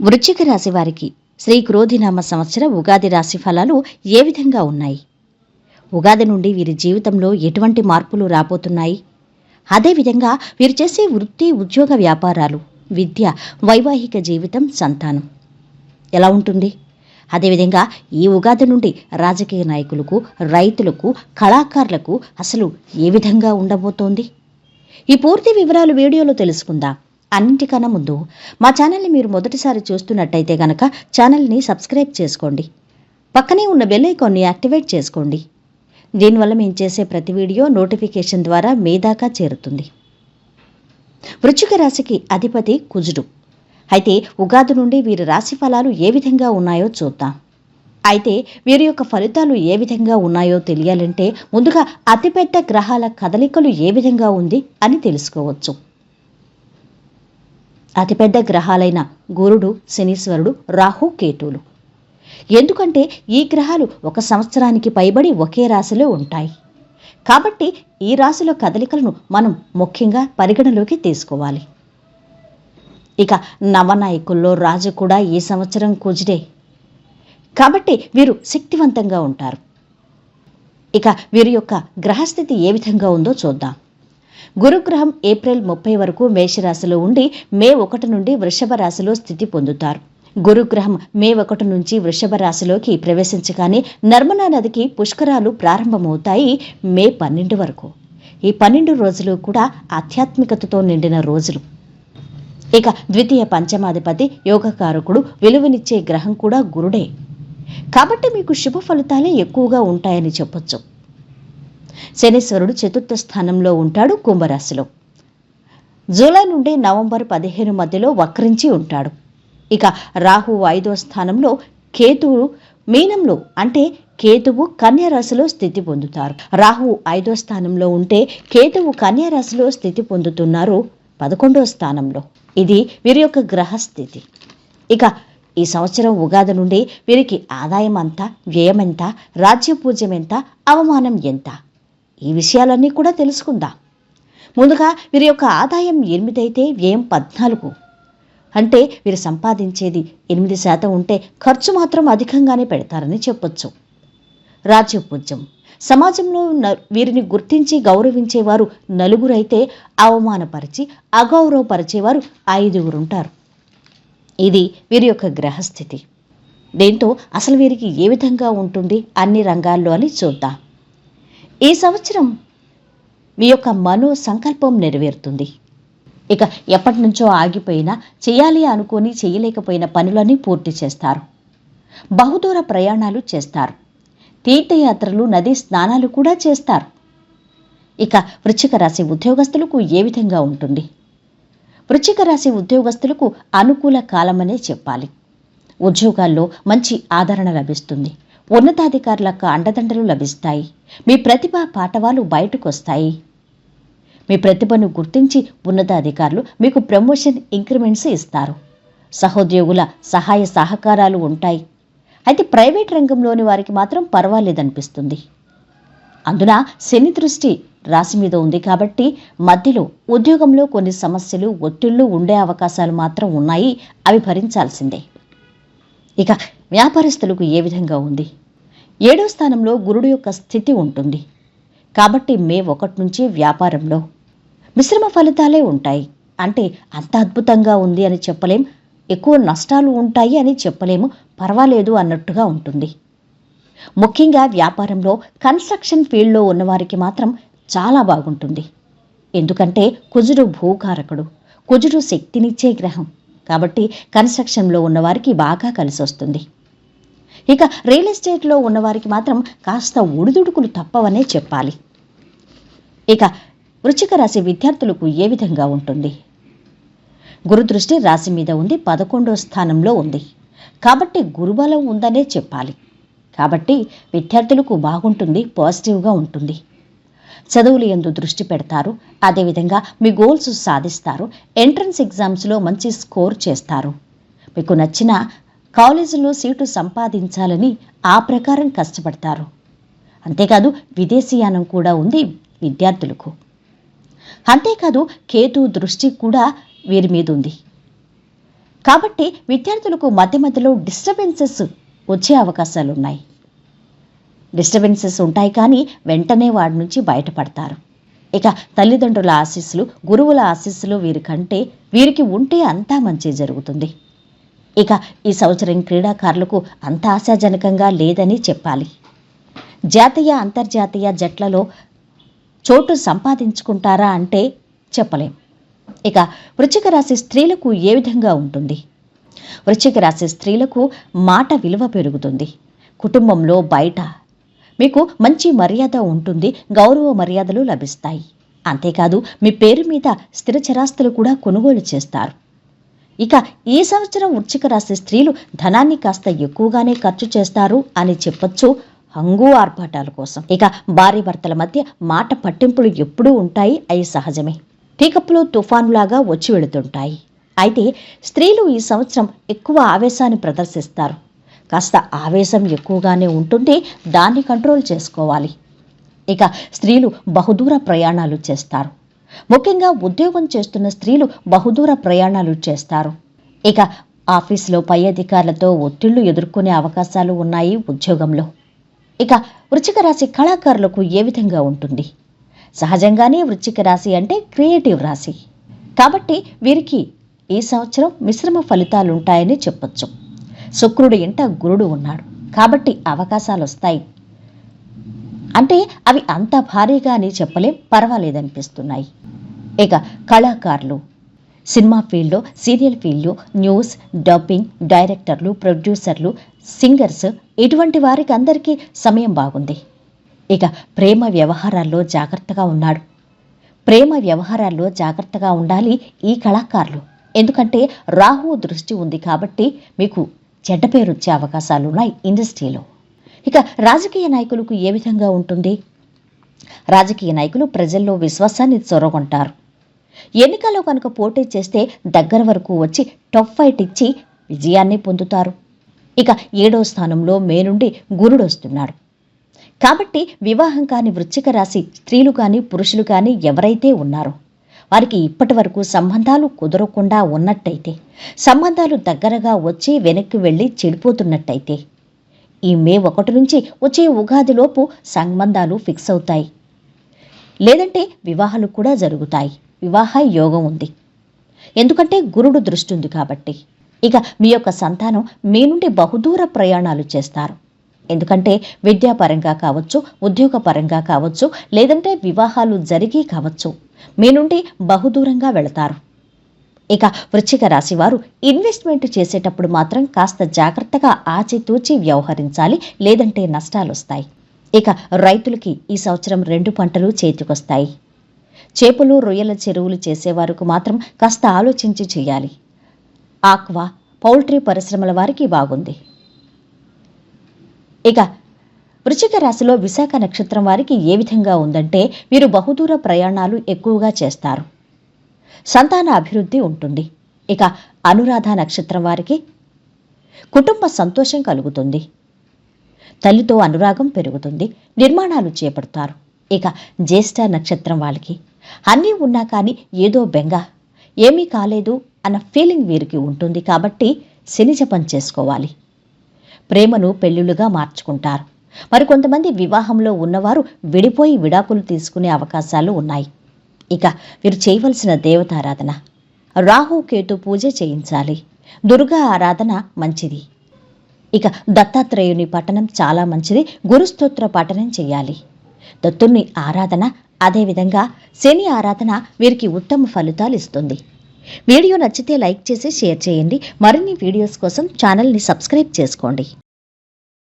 వృశ్చిక రాశి వారికి శ్రీ క్రోధినామ సంవత్సర ఉగాది రాశి ఫలాలు ఏ విధంగా ఉన్నాయి? ఉగాది నుండి వీరి జీవితంలో ఎటువంటి మార్పులు రాబోతున్నాయి? అదేవిధంగా వీరు చేసే వృత్తి ఉద్యోగ వ్యాపారాలు విద్య వైవాహిక జీవితం సంతానం. ఎలా ఉంటుంది? అదేవిధంగా ఈ ఉగాది నుండి రాజకీయ నాయకులకు రైతులకు కళాకారులకు అసలు ఏ విధంగా ఉండబోతోంది? ఈ పూర్తి వివరాలు వీడియోలో తెలుసుకుందాం. అన్నింటికన్నా ముందు మా ఛానల్ని మీరు మొదటిసారి చూస్తున్నట్టయితే గనక ఛానల్ని సబ్స్క్రైబ్ చేసుకోండి. పక్కనే ఉన్న బెల్ ఐకాన్ని యాక్టివేట్ చేసుకోండి. దీనివల్ల మేము చేసే ప్రతి వీడియో నోటిఫికేషన్ ద్వారా మీ దాకా చేరుతుంది. వృశ్చిక రాశికి అధిపతి కుజుడు. అయితే ఉగాది నుండి వీరి రాశి ఫలాలు ఏ విధంగా ఉన్నాయో చూద్దాం. అయితే వీరి యొక్క ఫలితాలు ఏ విధంగా ఉన్నాయో తెలియాలంటే ముందుగా అతిపెద్ద గ్రహాల కదలికలు ఏ విధంగా ఉంది అని తెలుసుకోవచ్చు. అతిపెద్ద గ్రహాలైన గురుడు శనీశ్వరుడు రాహు కేతువులు. ఎందుకంటే ఈ గ్రహాలు ఒక సంవత్సరానికి పైబడి ఒకే రాశిలో ఉంటాయి. కాబట్టి ఈ రాశిలో కదలికలను మనం ముఖ్యంగా పరిగణలోకి తీసుకోవాలి. ఇక నవనాయకుల్లో రాజు కూడా ఈ సంవత్సరం కుజుడే. కాబట్టి వీరు శక్తివంతంగా ఉంటారు. ఇక వీరి యొక్క గ్రహస్థితి ఏ విధంగా ఉందో చూద్దాం. గురుగ్రహం ఏప్రిల్ ముప్పై వరకు మేషరాశిలో ఉండి మే ఒకటి నుండి వృషభ రాశిలో స్థితి పొందుతారు. గురుగ్రహం మే ఒకటి నుంచి వృషభ రాశిలోకి ప్రవేశించగానే నర్మదా నదికి పుష్కరాలు ప్రారంభమవుతాయి మే పన్నెండు వరకు. ఈ పన్నెండు రోజులు కూడా ఆధ్యాత్మికతతో నిండిన రోజులు. ఇక ద్వితీయ పంచమాధిపతి యోగకారకుడు విలువనిచ్చే గ్రహం కూడా గురుడే. కాబట్టి మీకు శుభ ఫలితాలే ఎక్కువగా ఉంటాయని చెప్పొచ్చు. శనీశ్వరుడు చతుర్థ స్థానంలో ఉంటాడు కుంభరాశిలో. జూలై నుండి నవంబర్ పదిహేను మధ్యలో వక్రించి ఉంటాడు. ఇక రాహు ఐదో స్థానంలో కేతువు మీనంలో అంటే కేతువు కన్యారాశిలో స్థితి పొందుతారు. రాహు ఐదో స్థానంలో ఉంటే కేతువు కన్యారాశిలో స్థితి పొందుతున్నారు పదకొండో స్థానంలో. ఇది వీరి యొక్క గ్రహస్థితి. ఇక ఈ సంవత్సరం ఉగాది నుండి వీరికి ఆదాయం అంత వ్యయం ఎంత రాజ్యపూజ్యం ఎంత అవమానం ఎంత? ఈ విషయాలన్నీ కూడా తెలుసుకుందాం. ముందుగా వీరి యొక్క ఆదాయం ఎనిమిది అయితే వ్యయం పద్నాలుగు. అంటే వీరు సంపాదించేది ఎనిమిది శాతం ఉంటే ఖర్చు మాత్రం అధికంగానే పెడతారని చెప్పొచ్చు. రాజ్యపూజ్యం. సమాజంలో వీరిని గుర్తించి గౌరవించేవారు నలుగురైతే అవమానపరిచి అగౌరవపరిచేవారు ఐదుగురుంటారు. ఇది వీరి యొక్క గ్రహస్థితి. దీంతో అసలు వీరికి ఏ విధంగా ఉంటుంది అన్ని రంగాల్లో అని చూద్దాం. ఈ సంవత్సరం మీ యొక్క మనో సంకల్పం నెరవేరుతుంది. ఇక ఎప్పటి నుంచో ఆగిపోయినా చేయాలి అనుకొని చేయలేకపోయిన పనులన్నీ పూర్తి చేస్తారు. బహుదూర ప్రయాణాలు చేస్తారు. తీర్థయాత్రలు నదీ స్నానాలు కూడా చేస్తారు. ఇక వృశ్చిక రాశి ఉద్యోగస్తులకు ఏ విధంగా ఉంటుంది? వృశ్చిక రాశి ఉద్యోగస్తులకు అనుకూల కాలమనే చెప్పాలి. ఉద్యోగాల్లో మంచి ఆదరణ లభిస్తుంది. ఉన్నతాధికారులకు అండదండలు లభిస్తాయి. మీ ప్రతిభ పాఠవాలు బయటకు వస్తాయి మీ ప్రతిభను గుర్తించి ఉన్నతాధికారులు మీకు ప్రమోషన్ ఇంక్రిమెంట్స్ ఇస్తారు. సహోద్యోగుల సహాయ సహకారాలు ఉంటాయి. అయితే ప్రైవేట్ రంగంలోని వారికి మాత్రం పర్వాలేదనిపిస్తుంది. అందున శని దృష్టి రాశి మీద ఉంది కాబట్టి మధ్యలో ఉద్యోగంలో కొన్ని సమస్యలు ఒత్తిళ్ళు ఉండే అవకాశాలు మాత్రం ఉన్నాయి. అవి భరించాల్సిందే. ఇక వ్యాపారస్తులకు ఏ విధంగా ఉంది? ఏడో స్థానంలో గురుడు యొక్క స్థితి ఉంటుంది. కాబట్టి మే ఒకటి నుంచి వ్యాపారంలో మిశ్రమ ఫలితాలే ఉంటాయి. అంటే అంత అద్భుతంగా ఉంది అని చెప్పలేం ఎక్కువ నష్టాలు ఉంటాయి అని చెప్పలేము పర్వాలేదు అన్నట్టుగా ఉంటుంది. ముఖ్యంగా వ్యాపారంలో కన్స్ట్రక్షన్ ఫీల్డ్లో ఉన్నవారికి మాత్రం చాలా బాగుంటుంది. ఎందుకంటే కుజుడు భూకారకుడు కుజుడు శక్తినిచ్చే గ్రహం. కాబట్టి కన్స్ట్రక్షన్లో ఉన్నవారికి బాగా కలిసి వస్తుంది ఇక రియల్ ఎస్టేట్లో ఉన్నవారికి మాత్రం కాస్త ఒడిదుడుకులు తప్పవనే చెప్పాలి. ఇక వృచ్చిక రాశి విద్యార్థులకు ఏ విధంగా ఉంటుంది? గురుదృష్టి రాశి మీద ఉంది పదకొండో స్థానంలో ఉంది. కాబట్టి గురుబలం ఉందనే చెప్పాలి. కాబట్టి విద్యార్థులకు బాగుంటుంది పాజిటివ్గా ఉంటుంది. చదువులు ఎందు దృష్టి పెడతారు అదేవిధంగా మీ గోల్స్ సాధిస్తారు ఎంట్రన్స్ ఎగ్జామ్స్లో మంచి స్కోర్ చేస్తారు. మీకు నచ్చిన కాలేజీలో సీటు సంపాదించాలని ఆ ప్రకారం కష్టపడతారు. అంతేకాదు విదేశీయానం కూడా ఉంది విద్యార్థులకు. అంతేకాదు కేతు దృష్టి కూడా వీరి మీద ఉంది. కాబట్టి విద్యార్థులకు మధ్య మధ్యలో డిస్టర్బెన్సెస్ వచ్చే అవకాశాలు ఉన్నాయి డిస్టర్బెన్సెస్ ఉంటాయి కానీ వెంటనే వాడి నుంచి బయటపడతారు. ఇక తల్లిదండ్రుల ఆశీస్సులు గురువుల ఆశీస్సులు వీరికంటే వీరికి ఉంటే అంతా మంచి జరుగుతుంది. ఇక ఈ సంవత్సరం క్రీడాకారులకు అంత ఆశాజనకంగా లేదని చెప్పాలి. జాతీయ అంతర్జాతీయ జట్లలో చోటు సంపాదించుకుంటారా అంటే చెప్పలేం. ఇక వృశ్చిక రాశి స్త్రీలకు ఏ విధంగా ఉంటుంది? వృశ్చిక రాశి స్త్రీలకు మాట విలువ పెరుగుతుంది. కుటుంబంలో బయట మీకు మంచి మర్యాద ఉంటుంది గౌరవ మర్యాదలు లభిస్తాయి. అంతేకాదు మీ పేరు మీద స్థిర చరాస్తులు కూడా కొనుగోలు చేస్తారు. ఇక ఈ సంవత్సరం వృచ్చిక రాశి స్త్రీలు ధనాన్ని కాస్త ఎక్కువగానే ఖర్చు చేస్తారు అని చెప్పొచ్చు హంగు ఆర్భాటాల కోసం. ఇక భార్య భర్తల మధ్య మాట పట్టింపులు ఎప్పుడూ ఉంటాయి అవి సహజమే. పికప్లు తుఫానులాగా వచ్చి వెళుతుంటాయి. అయితే స్త్రీలు ఈ సంవత్సరం ఎక్కువ ఆవేశాన్ని ప్రదర్శిస్తారు. కాస్త ఆవేశం ఎక్కువగానే ఉంటుంది దాన్ని కంట్రోల్ చేసుకోవాలి. ఇక స్త్రీలు బహుదూర ప్రయాణాలు చేస్తారు. ముఖ్యంగా ఉద్యోగం చేస్తున్న స్త్రీలు బహుదూర ప్రయాణాలు చేస్తారు. ఇక ఆఫీసులో పై అధికారులతో ఒత్తిళ్ళు ఎదుర్కొనే అవకాశాలు ఉన్నాయి ఉద్యోగంలో. ఇక వృచ్చిక రాశి కళాకారులకు ఏ విధంగా ఉంటుంది? సహజంగానే వృచ్చిక రాశి అంటే క్రియేటివ్ రాశి. కాబట్టి వీరికి ఈ సంవత్సరం మిశ్రమ ఫలితాలుంటాయని చెప్పొచ్చు. శుక్రుడు ఇంట గురుడు ఉన్నాడు. కాబట్టి అవకాశాలు వస్తాయి అంటే అవి అంత భారీగా అని చెప్పలేం పర్వాలేదనిపిస్తున్నాయి. ఇక కళాకారులు. సినిమా ఫీల్డ్లో సీరియల్ ఫీల్డ్లో న్యూస్ డబ్బింగ్ డైరెక్టర్లు ప్రొడ్యూసర్లు సింగర్స్ ఇటువంటి వారికి అందరికీ సమయం బాగుంది. ఇక ప్రేమ వ్యవహారాల్లో జాగ్రత్తగా ఉన్నాడు. ప్రేమ వ్యవహారాల్లో జాగ్రత్తగా ఉండాలి ఈ కళాకారులు. ఎందుకంటే రాహు దృష్టి ఉంది కాబట్టి మీకు చెడ్డ పేరు వచ్చే అవకాశాలు ఉన్నాయి ఇండస్ట్రీలో. ఇక రాజకీయ నాయకులకు ఏ విధంగా ఉంటుంది? రాజకీయ నాయకులు ప్రజల్లో విశ్వాసాన్ని చొరగొంటారు. ఎన్నికల్లో కనుక పోటీ చేస్తే దగ్గర వరకు వచ్చి టఫ్ ఫైట్ ఇచ్చి విజయాన్ని పొందుతారు. ఇక ఏడో స్థానంలో మే నుండి గురుడు వస్తున్నాడు. కాబట్టి వివాహం కాని వృశ్చిక రాశి స్త్రీలు కానీ పురుషులు కానీ ఎవరైతే ఉన్నారో వారికి ఇప్పటి వరకు సంబంధాలు కుదరకుండా ఉన్నట్టయితే సంబంధాలు దగ్గరగా వచ్చి వెనక్కి వెళ్ళి చెడిపోతున్నట్టయితే ఈ మే ఒకటి నుంచి వచ్చే ఉగాదిలోపు సంబంధాలు ఫిక్స్ అవుతాయి. లేదంటే వివాహాలు కూడా జరుగుతాయి. వివాహ యోగం ఉంది. ఎందుకంటే గురుడు దృష్టి ఉంది కాబట్టి. ఇక మీ యొక్క సంతానం మీ నుండి బహుదూర ప్రయాణాలు చేస్తారు. ఎందుకంటే విద్యాపరంగా కావచ్చు ఉద్యోగపరంగా కావచ్చు లేదంటే వివాహాలు జరిగి కావచ్చు మీ నుండి బహుదూరంగా వెళతారు. ఇక వృశ్చిక రాశి వారు ఇన్వెస్ట్మెంట్ చేసేటప్పుడు మాత్రం కాస్త జాగ్రత్తగా ఆచితూచి వ్యవహరించాలి లేదంటే నష్టాలు వస్తాయి ఇక రైతులకి ఈ సంవత్సరం రెండు పంటలు చేతికొస్తాయి. చేపలు రొయ్యల చెరువులు చేసేవారికి మాత్రం కాస్త ఆలోచించి చేయాలి. ఆక్వా పౌల్ట్రీ పరిశ్రమల వారికి బాగుంది. ఇక వృశ్చిక రాశిలో విశాఖ నక్షత్రం వారికి ఏ విధంగా ఉందంటే వీరు బహుదూర ప్రయాణాలు ఎక్కువగా చేస్తారు. సంతాన అభివృద్ధి ఉంటుంది. ఇక అనురాధ నక్షత్రం వారికి కుటుంబ సంతోషం కలుగుతుంది. తల్లితో అనురాగం పెరుగుతుంది. నిర్మాణాలు చేపడతారు. ఇక జ్యేష్ఠ నక్షత్రం వాళ్ళకి అన్నీ ఉన్నా కానీ ఏదో బెంగ ఏమీ కాలేదు అన్న ఫీలింగ్ వీరికి ఉంటుంది కాబట్టి శని జపం చేసుకోవాలి. ప్రేమను పెళ్ళిళ్ళుగా మార్చుకుంటారు. మరికొంతమంది వివాహంలో ఉన్నవారు విడిపోయి విడాకులు తీసుకునే అవకాశాలు ఉన్నాయి. ఇక మీరు చేయవలసిన దేవతారాధన. రాహు కేతు పూజ చేయించాలి. దుర్గా ఆరాధన మంచిది. ఇక దత్తాత్రేయుని పఠనం చాలా మంచిది. గురుస్తోత్ర పఠనం చేయాలి. దత్తుని ఆరాధన అదేవిధంగా శని ఆరాధన వీరికి ఉత్తమ ఫలితాలు ఇస్తుంది. వీడియో నచ్చితే లైక్ చేసి షేర్ చేయండి. మరిన్ని వీడియోస్ కోసం ఛానల్ని సబ్స్క్రైబ్ చేసుకోండి.